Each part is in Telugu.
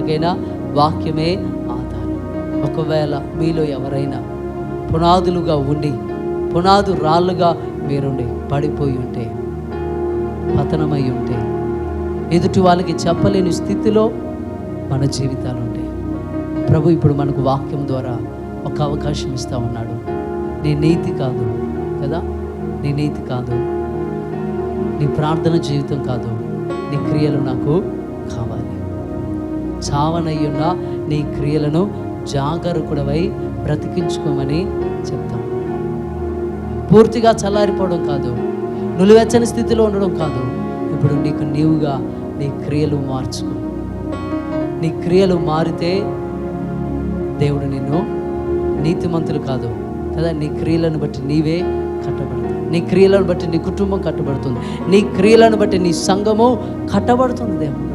జీవితాలకైనా వాక్యమే ఆధారం. ఒకవేళ మీలో ఎవరైనా పునాదులుగా ఉండి పునాదు రాళ్ళుగా మీరుండి పడిపోయి ఉంటే పతనమై ఉంటే ఎదుటి వాళ్ళకి చెప్పలేని స్థితిలో మన జీవితాలు ఉంటాయి ప్రభు ఇప్పుడు మనకు వాక్యం ద్వారా ఒక అవకాశం ఇస్తూ ఉన్నాడు. నీ నీతి కాదు కదా? నీ నీతి కాదు. నీ ప్రార్థన జీవితం కాదు. నీ క్రియలు నాకు చావనయ్యున్న నీ క్రియలను జాగరూకుడవై బ్రతికించుకోమని చెప్తాం. పూర్తిగా చల్లారిపోవడం కాదు నులివెచ్చని స్థితిలో ఉండడం కాదు. ఇప్పుడు నీకు నీవుగా నీ క్రియలు మార్చుకో. నీ క్రియలు మారితే దేవుడు నిన్ను నీతిమంతులు కాదు. కదా నీ క్రియలను బట్టి నీవే కట్టబడుతుంది నీ క్రియలను బట్టి నీ కుటుంబం కట్టబడుతుంది. నీ క్రియలను బట్టి నీ సంఘము కట్టబడుతుంది దేవుడు.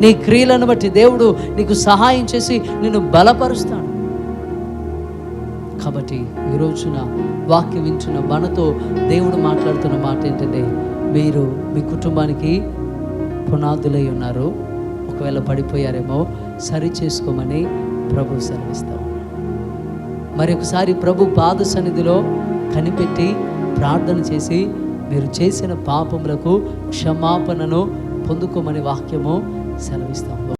నీ క్రియలను బట్టి దేవుడు నీకు సహాయం చేసి నిన్ను బలపరుస్తాడు. కాబట్టి ఈ రోజున వాక్యం వింటున్న మనతో దేవుడు మాట్లాడుతున్న మాట ఏంటంటే మీరు మీ కుటుంబానికి పునాదులై ఉన్నారు. ఒకవేళ పడిపోయారేమో సరి చేసుకోమని ప్రభు సెలవిస్తా మరి ఒకసారి ప్రభు పాద సన్నిధిలో కనిపెట్టి ప్రార్థన చేసి మీరు చేసిన పాపములకు క్షమాపణను పొందుకోమని వాక్యము సెలవిస్తాము